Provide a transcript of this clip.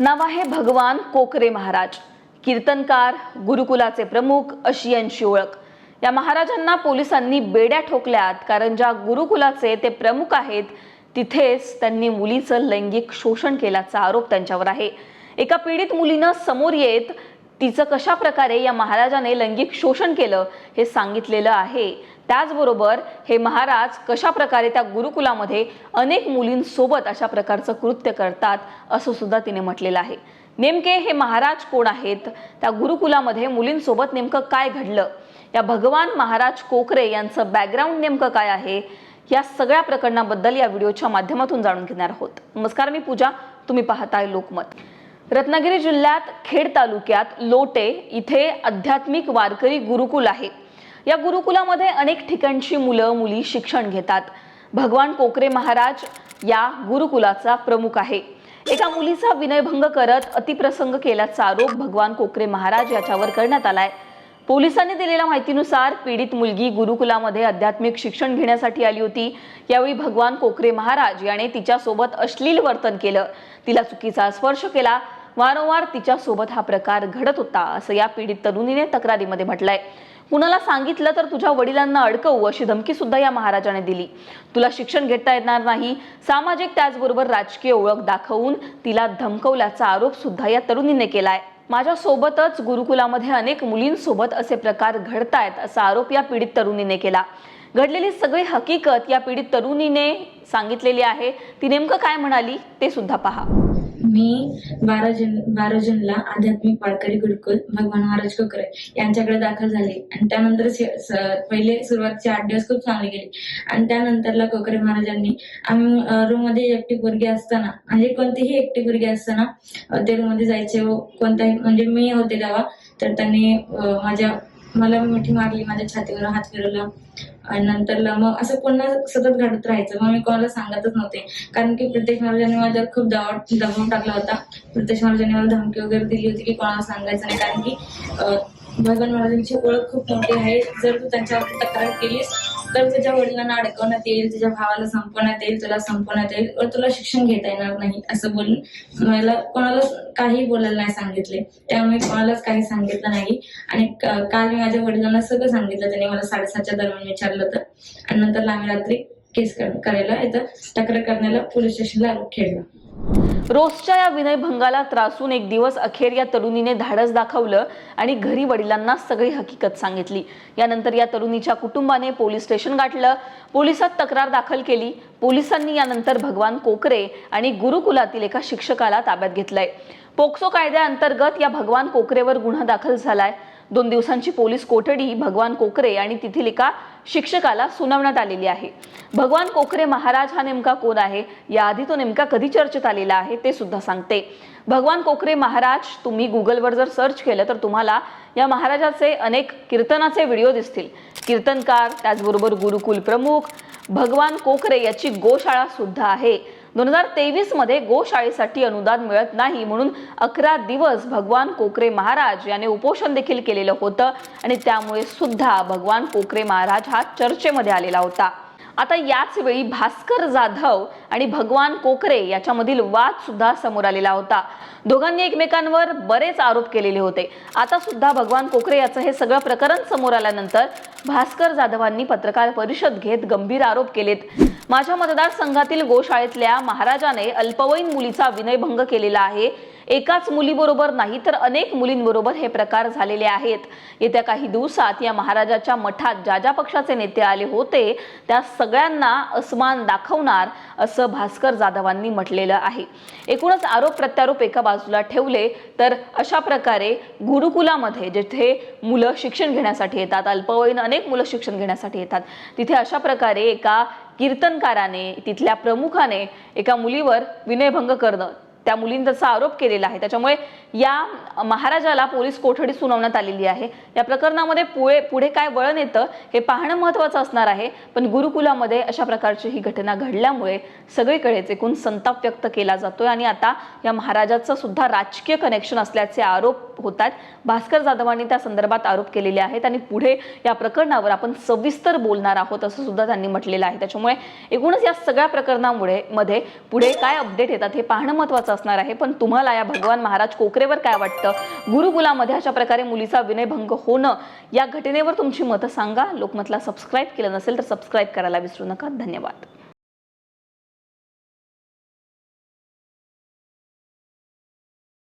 नाव आहे भगवान कोकरे महाराज. कीर्तनकार गुरुकुलाचे प्रमुख अशी यांची ओळख. या महाराजांना पोलिसांनी बेड्या ठोकल्यात कारण ज्या गुरुकुलाचे ते प्रमुख आहेत तिथेच त्यांनी मुलीचं लैंगिक शोषण केल्याचा आरोप त्यांच्यावर आहे. एका पीडित मुलीनं समोर येत तिचं कशा प्रकारे या महाराजाने लैंगिक शोषण केलं हे सांगितलेलं आहे. त्याचबरोबर हे महाराज कशा प्रकारे त्या गुरुकुलामध्ये अनेक मुलींसोबत अशा प्रकारचं कृत्य करतात असं सुद्धा तिने म्हटलेलं आहे. नेमके हे महाराज कोण आहेत? त्या गुरुकुलामध्ये मुलींसोबत नेमकं काय घडलं? या भगवान महाराज कोकरे यांचं बॅकग्राऊंड नेमकं काय आहे? या सगळ्या प्रकरणाबद्दल या व्हिडिओच्या माध्यमातून जाणून घेणार आहोत. नमस्कार मी पूजा. तुम्ही पाहताय लोकमत. रत्नागिरी जिल्ह्यात खेड तालुक्यात लोटे इथे आध्यात्मिक वारकरी गुरुकुल आहे. या गुरुकुलामध्ये अनेक ठिकाणची मुलं मुली शिक्षण घेतात. भगवान कोकरे महाराज या गुरुकुलाचा प्रमुख आहे. एका मुलीचा विनयभंग करत अतिप्रसंग केल्याचा आरोप भगवान कोकरे महाराज याच्यावर करण्यात आलाय. पोलिसांनी दिलेल्या माहितीनुसार पीडित मुलगी गुरुकुलामध्ये आध्यात्मिक शिक्षण घेण्यासाठी आली होती. यावेळी भगवान कोकरे महाराज याने तिच्यासोबत अश्लील वर्तन केलं. तिला चुकीचा स्पर्श केला. वारंवार तिच्यासोबत हा प्रकार घडत होता असं या पीडित तरुणीने तक्रारीमध्ये म्हटलंय. कुणाला सांगितलं तर तुझ्या वडिलांना अडकवू अशी धमकी सुद्धा या महाराजाने दिली. तुला शिक्षण घेता येणार नाही. सामाजिक त्याचबरोबर राजकीय ओळख दाखवून तिला धमकवल्याचा आरोप सुद्धा या तरुणीने केलाय. माझ्या सोबतच गुरुकुलामध्ये अनेक मुलींसोबत असे प्रकार घडतायत असा आरोप या पीडित तरुणीने केला. घडलेली सगळी हकीकत या पीडित तरुणीने सांगितलेली आहे. ती नेमकं काय म्हणाली ते सुद्धा पहा. मी बारा जून बारा जूनला आध्यात्मिक वारकरी गुरुकुल भगवान महाराज कोकरे यांच्याकडे दाखल झाले. आणि त्यानंतर पहिले सुरुवातीचे आठ दिवस खूप चांगले गेले. आणि त्यानंतरला कोकरे महाराजांनी आम्ही रूममध्ये एकटी पोरगी असताना म्हणजे कोणतीही एकटी पोरगी असताना ते रूममध्ये जायचे. व कोणताही म्हणजे मी होते तेव्हा तर त्यांनी माझ्या मला मिठी मारली माझ्या छातीवर हात फिरवला. आणि नंतरला मग असं पुन्हा सतत घडत राहायचं. मग मी कोणाला सांगतच नव्हते. कारण की प्रत्येक महाराजांनी माझ्यावर खूप दबाव दबाव टाकला होता. प्रत्येक महाराजांनी मला धमकी वगैरे दिली होती की कोणाला सांगायचं नाही. कारण की भगवान महाराजांची ओळख खूप मोठी आहे. जर तू त्यांच्यावरती तक्रार केलीस तर तुझ्या वडिलांना अडकवण्यात येईल तुझ्या भावाला संपवण्यात येईल तुला संपवण्यात येईल व तुला शिक्षण घेता येणार नाही असं बोलून मला कोणाला काही बोलायला नाही सांगितले. त्यामुळे कोणालाच काही सांगितलं नाही. आणि काल मी माझ्या वडिलांना सगळं सांगितलं. त्यांनी मला साडेसातच्या दरम्यान विचारलं तर आणि नंतर आम्ही रात्री केस करायला इथं तक्रार करण्याला पोलीस स्टेशनला खेळला रोजच्या या विनयभंगाला त्रासून एक दिवस अखेर या तरुणीने धाडस दाखवलं आणि घरी वडिलांना सगळी हकीकत सांगितली. यानंतर या तरुणीच्या कुटुंबाने पोलीस स्टेशन गाठलं. पोलिसात तक्रार दाखल केली. पोलिसांनी यानंतर भगवान कोकरे आणि गुरुकुलातील एका शिक्षकाला ताब्यात घेतलंय. पोक्सो कायद्याअंतर्गत या भगवान कोकरेवर गुन्हा दाखल झालाय. दोन दिवसांची पोलीस कोठडी भगवान कोकरे आणि तेथील एका शिक्षकाला सुनावण्यात आलेली आहे. भगवान कोखरे महाराज हा नेमका कोण आहे? याआधी तो नेमका कधी चर्चेत आलेला आहे ते सुद्धा सांगते. भगवान कोखरे महाराज तुम्ही गुगलवर जर सर्च केलं तर तुम्हाला या महाराजाचे अनेक कीर्तनाचे व्हिडिओ दिसतील. कीर्तनकार त्याचबरोबर गुरुकुल प्रमुख भगवान कोखरे याची गोशाळा सुद्धा आहे. दोन हजार तेवीसमध्ये गोशाळेसाठी अनुदान मिळत नाही म्हणून अकरा दिवस भगवान कोकरे महाराज याने उपोषण देखील केलेलं होतं आणि त्यामुळे सुद्धा भगवान कोकरे महाराज हा चर्चेमध्ये आलेला होता. आता याच वेळी भास्कर जाधव आणि भगवान कोकरे याच्यामधील वाद सुद्धा समोर आलेला होता. दोघांनी एकमेकांवर बरेच आरोप केलेले होते. आता सुद्धा भगवान कोकरे याचं हे सगळं प्रकरण समोर आल्यानंतर भास्कर जाधवांनी पत्रकार परिषद घेत गंभीर आरोप केलेत. माझ्या मतदारसंघातील गोशाळेतल्या महाराजाने अल्पवयीन मुलीचा विनयभंग केलेला आहे. एकाच मुलीबरोबर नाही तर अनेक मुलींबरोबर हे प्रकार झालेले आहेत. येत्या काही दिवसात या महाराजाच्या मठात ज्या ज्या पक्षाचे नेते आले होते त्या सगळ्यांना असमान दाखवणार असं भास्कर जाधवांनी म्हटलेलं आहे. एकूणच आरोप प्रत्यारोप एका बाजूला ठेवले तर अशा प्रकारे गुरुकुलामध्ये जिथे मुलं शिक्षण घेण्यासाठी येतात अल्पवयीन अनेक मुलं शिक्षण घेण्यासाठी येतात तिथे अशा प्रकारे एका कीर्तनकाराने तिथल्या प्रमुखाने एका मुलीवर विनयभंग करणं. त्या मुलींचा आरोप केलेला आहे. त्याच्यामुळे या महाराजाला पोलीस कोठडी सुनावण्यात आलेली आहे. या प्रकरणामध्ये पुढे पुढे काय वळण येतं हे पाहणं महत्वाचं असणार आहे. पण गुरुकुलामध्ये अशा प्रकारची ही घटना घडल्यामुळे सगळीकडेच एकूण संताप व्यक्त केला जातोय आणि आता या महाराजाचं सुद्धा राजकीय कनेक्शन असल्याचे आरोप होत आहेत भास्कर जाधवांनी त्या संदर्भात आरोप केलेले आहेत आणि पुढे या प्रकरणावर आपण सविस्तर बोलणार आहोत असं सुद्धा त्यांनी म्हटलेलं आहे. त्याच्यामुळे एकूणच या सगळ्या प्रकरणामुळे मध्ये पुढे काय अपडेट येतात हे पाहणं महत्वाचं असणार आहे. पण तुम्हाला या भगवान महाराज कोकरेवर काय वाटतं? गुरुकुलामध्ये अशा प्रकारे मुलीचा विनयभंग होणं या घटनेवर तुमची मतं सांगा. लोकमतला सबस्क्राईब केलं नसेल तर सबस्क्राईब करायला विसरू नका. धन्यवाद.